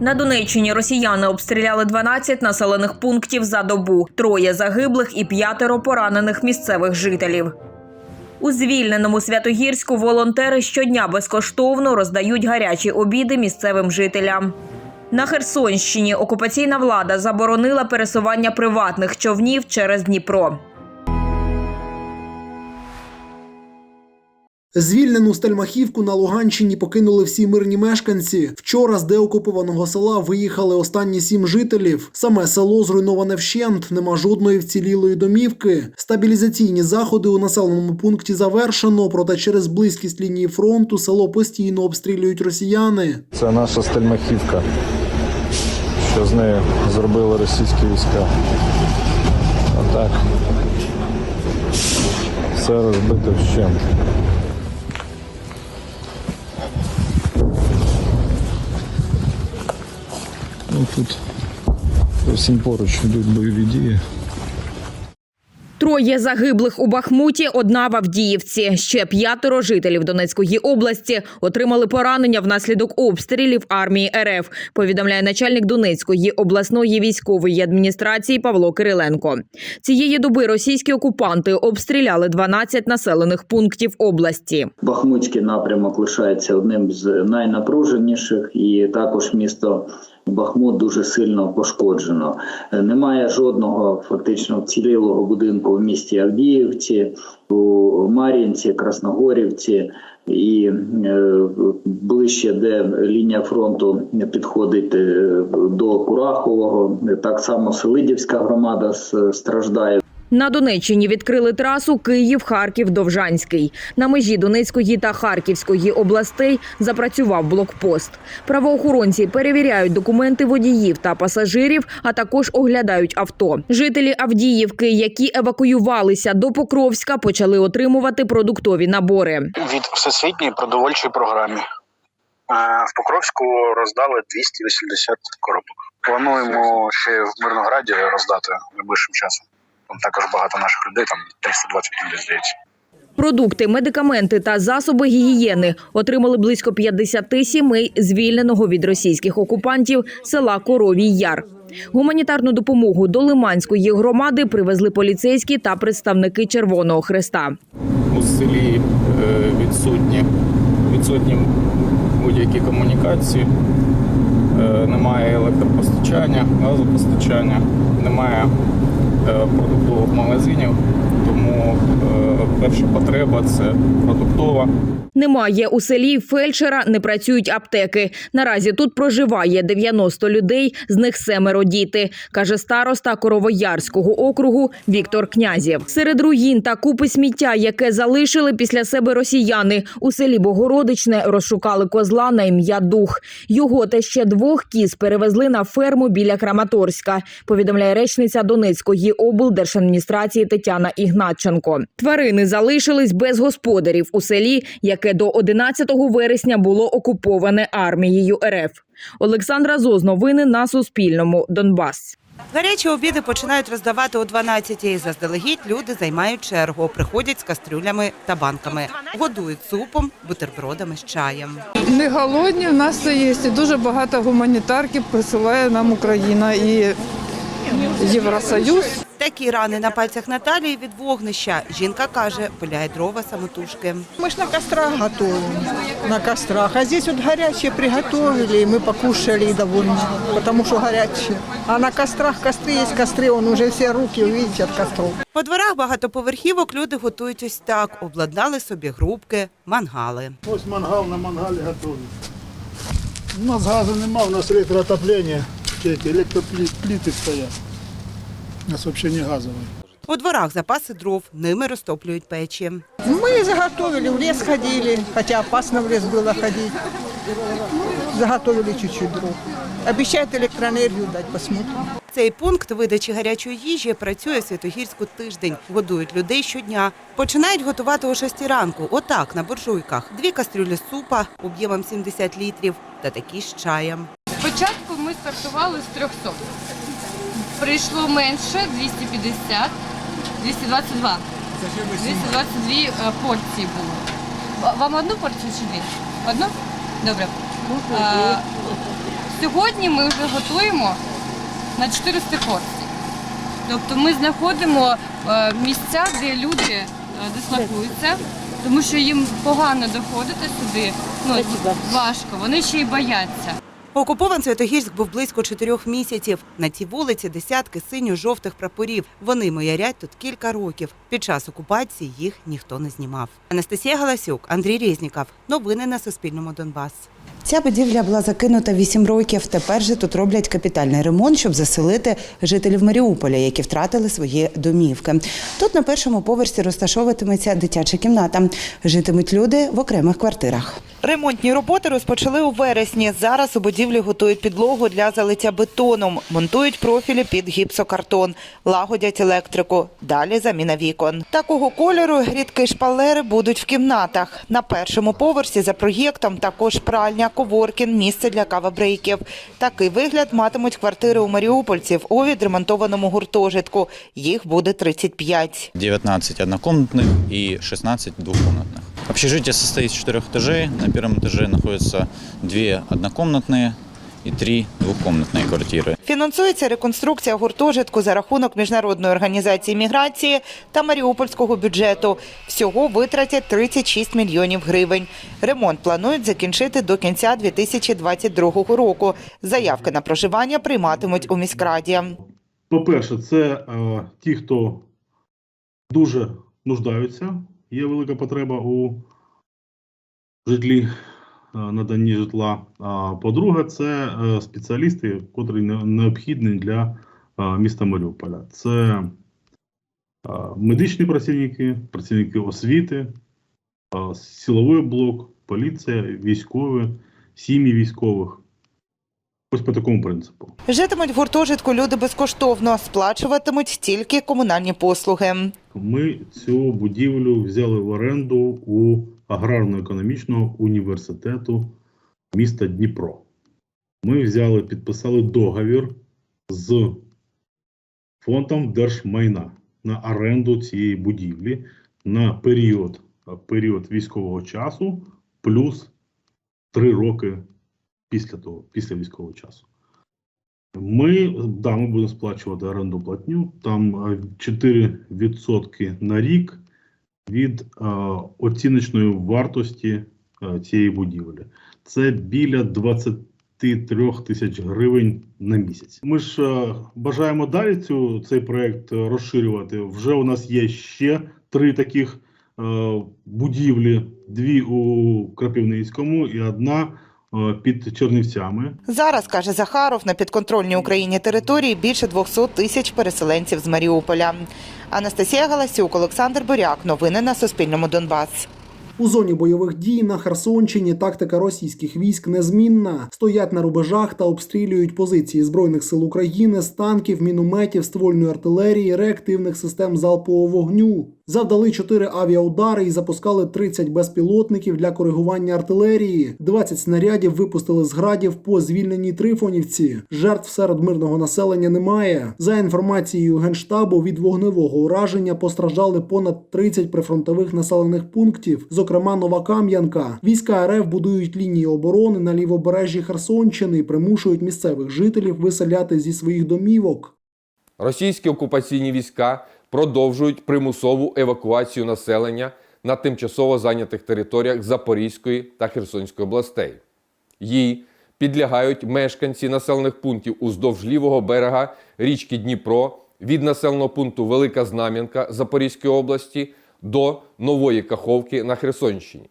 На Донеччині росіяни обстріляли 12 населених пунктів за добу, троє загиблих і п'ятеро поранених місцевих жителів. У звільненому Святогірську волонтери щодня безкоштовно роздають гарячі обіди місцевим жителям. На Херсонщині окупаційна влада заборонила пересування приватних човнів через Дніпро. Звільнену Стельмахівку на Луганщині покинули всі мирні мешканці. Вчора з деокупованого села виїхали останні сім жителів. Саме село зруйноване вщент, нема жодної вцілілої домівки. Стабілізаційні заходи у населеному пункті завершено, проте через близькість лінії фронту село постійно обстрілюють росіяни. Це наша стельмахівка, що з нею зробили російські війська. А так все розбито вщент. Ну, тут зовсім поруч йдуть бойові дії. Троє загиблих у Бахмуті, одна в Авдіївці. Ще п'ятеро жителів Донецької області отримали поранення внаслідок обстрілів армії РФ. Повідомляє начальник Донецької обласної військової адміністрації Павло Кириленко. Цієї доби російські окупанти обстріляли 12 населених пунктів області. Бахмутський напрямок лишається одним з найнапруженіших, і також місто Бахмут дуже сильно пошкоджено. Е, Немає жодного фактично вцілілого будинку в місті Авдіївці, у Мар'їнці, Красногорівці. І е, ближче, де лінія фронту підходить е, до Курахового, так само Селидівська громада страждає. На Донеччині відкрили трасу Київ, Харків, Довжанський. На межі Донецької та Харківської областей запрацював блокпост. Правоохоронці перевіряють документи водіїв та пасажирів, а також оглядають авто. Жителі Авдіївки, які евакуювалися до Покровська, почали отримувати продуктові набори. від всесвітньої продовольчої програми. Е, В Покровську роздали 280 коробок. Плануємо ще в Мирнограді роздати найближчим часом. Там також багато наших людей, там 320 людей, здається. Продукти, медикаменти та засоби гігієни отримали близько 50 сімей звільненого від російських окупантів села Коровій Яр. Гуманітарну допомогу до Лиманської громади привезли поліцейські та представники Червоного Хреста. у селі е, відсутні, відсутні будь-які комунікації, Е, немає електропостачання, газопостачання, немає продуктових магазинів, тому е, перша потреба це продуктова. Немає у селі фельдшера, не працюють аптеки. Наразі тут проживає 90 людей, з них семеро діти, каже староста Коровоярського округу Віктор Князєв. Серед руїн та купи сміття, яке залишили після себе росіяни, у селі Богородичне розшукали козла на ім'я Дух. Його та ще двох кіз перевезли на ферму біля Краматорська. Повідомляє речниця Донецької облдержадміністрації Тетяна Ігнатченко. Тварини залишились без господарів у селі, яке до 11 вересня було окуповане армією РФ. Олександра Зоз, новини на Суспільному. Донбас. Гарячі обіди починають роздавати о 12-й. Заздалегідь люди займають чергу, приходять з кастрюлями та банками, годують супом, бутербродами з чаєм. Не голодні, в нас це є. Дуже багато гуманітарки присилає нам Україна і Євросоюз. Такі рани на пальцях Наталії від вогнища. Жінка каже, пиляє дрова самотужки. Мы ж на кострах готовим, на кострах. А здесь вот горячее приготовили, и мы покушали и довольны, потому что горячее. А на кострах костры есть костры, он уже все руки, увидите, от костров. По дворах багатоповерхівок люди готують ось так. Обладнали собі грубки, мангали. Ось мангал на мангалі готові. У нас газу нема, у нас електроотоплення, тільки електропліти стоять. У нас взагалі не газове. У дворах запаси дров, ними розтоплюють печі. Мы заготовили, в лес ходили, хотя опасно в лес было ходить. Заготовили чуть-чуть дров. Обещают электроэнергию дать, посмотрим. Цей пункт видачі гарячої їжі працює в Святогірську тиждень. Годують людей щодня. Починають готувати о 6 ранку. Отак, на буржуйках. Дві кастрюлі супа об'ємом 70 літрів та такі з чаєм. Спочатку ми стартували з 300. Прийшло менше 250, 222. 222 е, порції було. Вам одну порцію чи дві? Одну? Добре. Е, сьогодні ми вже готуємо на 400 порцій. Тобто ми знаходимо е, місця, де люди е, дислокуються, тому що їм погано доходити сюди. Ну, важко, вони ще й бояться. Окупований Святогірськ був близько чотирьох місяців. На цій вулиці десятки синьо-жовтих прапорів. Вони моярять тут кілька років. Під час окупації їх ніхто не знімав. Анастасія Галасюк, Андрій Резніков. Новини на Суспільному Донбас. Ця будівля була закинута 8 років. Тепер же тут роблять капітальний ремонт, щоб заселити жителів Маріуполя, які втратили свої домівки. Тут на першому поверсі розташовуватиметься дитяча кімната. Житимуть люди в окремих квартирах. Ремонтні роботи розпочали у вересні. Зараз у будівлі готують підлогу для залиття бетоном, монтують профілі під гіпсокартон, лагодять електрику. Далі заміна вікон. Такого кольору рідкі шпалери будуть в кімнатах. На першому поверсі за проєктом також пральня, коворкін, місце для кавабрейків. Такий вигляд матимуть квартири у маріупольців у відремонтованому гуртожитку. Їх буде 35. 19 однокомнатных и 16 двухкомнатных. Общежитие состоит из четырех этажей. На первом этаже находятся две однокомнатные и три двухкомнатные квартиры. Фінансується реконструкція гуртожитку за рахунок міжнародної організації міграції та маріупольського бюджету. Всього витратять 36 мільйонів гривень. Ремонт планують закінчити до кінця 2022 року. Заявки на проживання прийматимуть у міськраді. По-перше, це е, ті, хто дуже нуждаються. Є велика потреба у житлі, наданні житла. А по-друге, це е, спеціалісти, котрі необхідні для е, міста Маріуполя. Це е, медичні працівники, працівники освіти, е, силовий блок, поліція, військові, сім'ї військових. Ось по такому принципу. Житимуть в гуртожитку люди безкоштовно, сплачуватимуть тільки комунальні послуги. Ми цю будівлю взяли в оренду у аграрно-економічного університету міста Дніпро. Ми взяли, підписали договір з фондом держмайна на оренду цієї будівлі на період, період військового часу плюс 3 роки після того, після військового часу. Ми, да, ми будемо сплачувати оренду платню. Там е, 4% на рік від е, оціночної вартості е, цієї будівлі. Це біля 23 тисяч гривень на місяць. Ми ж е, бажаємо далі цю, цей проект е, розширювати. Вже у нас є ще три таких е, будівлі: дві у Крапивницькому і одна е, під Чернівцями. Зараз, каже Захаров, на підконтрольній Україні території більше 200 тисяч переселенців з Маріуполя. Анастасія Галасюк, Олександр Буряк. Новини на Суспільному Донбас. У зоні бойових дій на Херсонщині тактика російських військ незмінна. Стоять на рубежах та обстрілюють позиції збройних сил України з танків, мінометів, ствольної артилерії, реактивних систем залпового вогню. Завдали 4 авіаудари і запускали 30 безпілотників для коригування артилерії. 20 снарядів випустили з градів по звільненій Трифонівці. Жертв серед мирного населення немає. За інформацією генштабу, від вогневого ураження постраждали понад 30 прифронтових населених пунктів, зокрема Новокам'янка. Війська РФ будують лінії оборони на лівобережжі Херсонщини і примушують місцевих жителів виселяти зі своїх домівок. Російські окупаційні війська продовжують примусову евакуацію населення на тимчасово зайнятих територіях Запорізької та Херсонської областей. Їй підлягають мешканці населених пунктів уздовж лівого берега річки Дніпро від населеного пункту Велика Знам'янка Запорізької області до Нової Каховки на Херсонщині.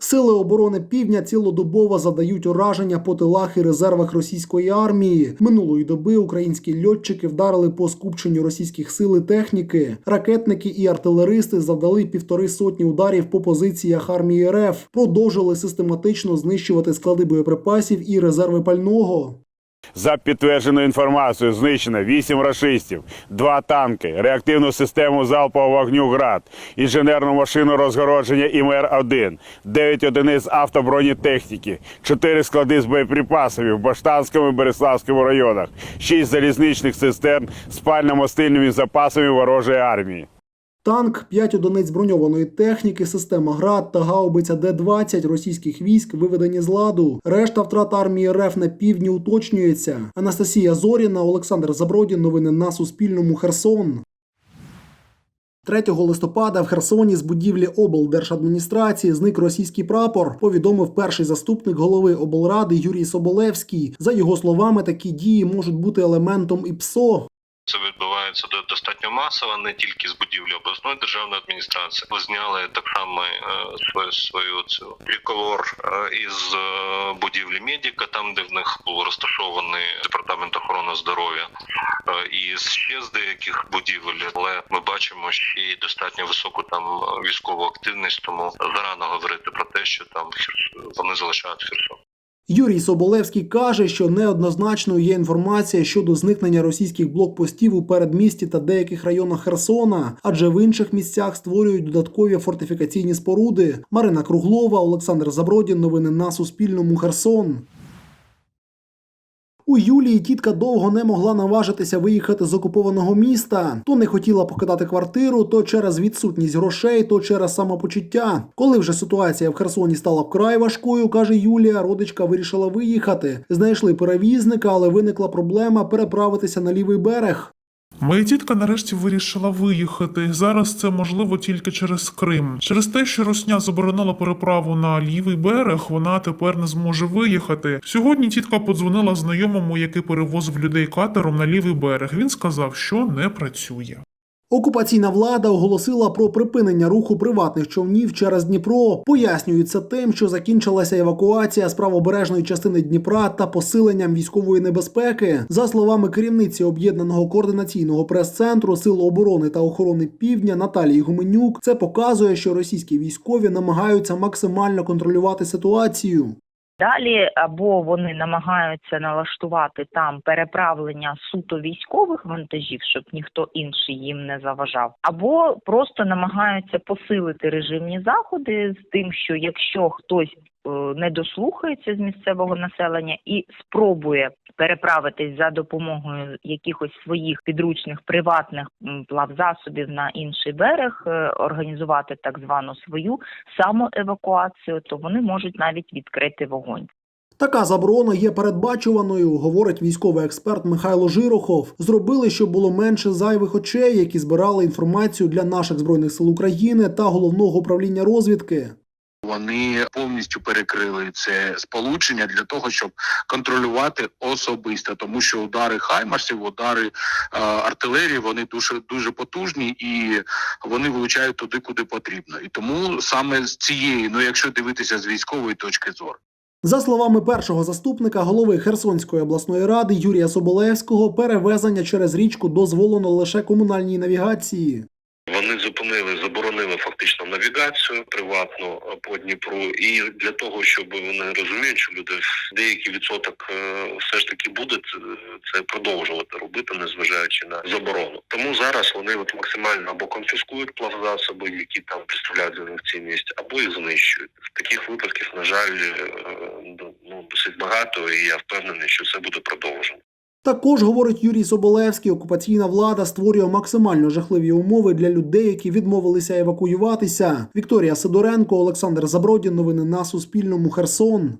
Сили оборони півдня цілодобово задають ураження по тилах і резервах російської армії. Минулої доби українські льотчики вдарили по скупченню російських сил і техніки. Ракетники і артилеристи завдали півтори сотні ударів по позиціях армії РФ. Продовжили систематично знищувати склади боєприпасів і резерви пального. За підтвердженою інформацією, знищено 8 рашистів, 2 танки, реактивну систему залпового вогню ГРАД, інженерну машину розгородження ІМР-1, 9 одиниць автобронетехніки, 4 склади з боєприпасами в Баштанському і Береславському районах, 6 залізничних цистерн з пально-мастильними запасами ворожої армії. Танк, 5 одиниць броньованої техніки, система ГРАД та гаубиця Д-20 російських військ виведені з ладу. Решта втрат армії РФ на півдні уточнюється. Анастасія Зоріна, Олександр Забродін. Новини на Суспільному. Херсон. 3 листопада в Херсоні з будівлі облдержадміністрації зник російський прапор. Повідомив перший заступник голови облради Юрій Соболевський. За його словами, такі дії можуть бути елементом ІПСО. Це відбувається до- достатньо масово, не тільки з будівлі обласної державної адміністрації. Ви зняли так само е, свою свою цю триколор е, із е, будівлі медіка, там де в них був розташований департамент охорони здоров'я, і ще з деяких будівель, але ми бачимо ще й достатньо високу там військову активність, тому зарано говорити про те, що там вони залишають Херсон. Юрій Соболевський каже, що неоднозначною є інформація щодо зникнення російських блокпостів у передмісті та деяких районах Херсона, адже в інших місцях створюють додаткові фортифікаційні споруди. Марина Круглова, Олександр Забродін. Новини на Суспільному. Херсон. У Юлії тітка довго не могла наважитися виїхати з окупованого міста. То не хотіла покидати квартиру, то через відсутність грошей, то через самопочуття. Коли вже ситуація в Херсоні стала вкрай важкою, каже Юлія, родичка вирішила виїхати. Знайшли перевізника, але виникла проблема переправитися на лівий берег. Моя тітка нарешті вирішила виїхати. Зараз це можливо тільки через Крим. Через те, що Росня заборонила переправу на лівий берег, вона тепер не зможе виїхати. Сьогодні тітка подзвонила знайомому, який перевозив людей катером на лівий берег. Він сказав, що не працює. Окупаційна влада оголосила про припинення руху приватних човнів через Дніпро. Пояснюється тим, що закінчилася евакуація з правобережної частини Дніпра та посиленням військової небезпеки. За словами керівниці об'єднаного координаційного прес-центру Сил оборони та охорони Півдня Наталії Гуменюк, це показує, що російські військові намагаються максимально контролювати ситуацію. Далі або вони намагаються налаштувати там переправлення суто військових вантажів, щоб ніхто інший їм не заважав, або просто намагаються посилити режимні заходи з тим, що якщо хтось не дослухається з місцевого населення і спробує переправитись за допомогою якихось своїх підручних приватних плавзасобів на інший берег, е, організувати так звану свою самоевакуацію, то вони можуть навіть відкрити вогонь. Така заборона є передбачуваною, говорить військовий експерт Михайло Жирохов. Зробили, щоб було менше зайвих очей, які збирали інформацію для наших збройних сил України та головного управління розвідки. Вони повністю перекрили це сполучення для того, щоб контролювати особисто, тому що удари хаймарсів, удари е, артилерії, вони дуже дуже потужні і вони влучають туди, куди потрібно. І тому саме з цієї, ну якщо дивитися з військової точки зору. За словами першого заступника голови Херсонської обласної ради Юрія Соболевського, перевезення через річку дозволено лише комунальній навігації. Вони зупинили, заборонили фактично навігацію приватну е, по Дніпру, і для того, щоб вони розуміють, що люди деякий відсоток е, все ж таки буде це, продовжувати робити, незважаючи на заборону. Тому зараз вони от максимально або конфіскують плавзасоби, які там представляють для них цінність, або їх знищують. В таких випадків, на жаль, е, ну досить багато, і я впевнений, що це буде продовжено. Також, говорить Юрій Соболевський, окупаційна влада створює максимально жахливі умови для людей, які відмовилися евакуюватися. Вікторія Сидоренко, Олександр Забродін. Новини на Суспільному. Херсон.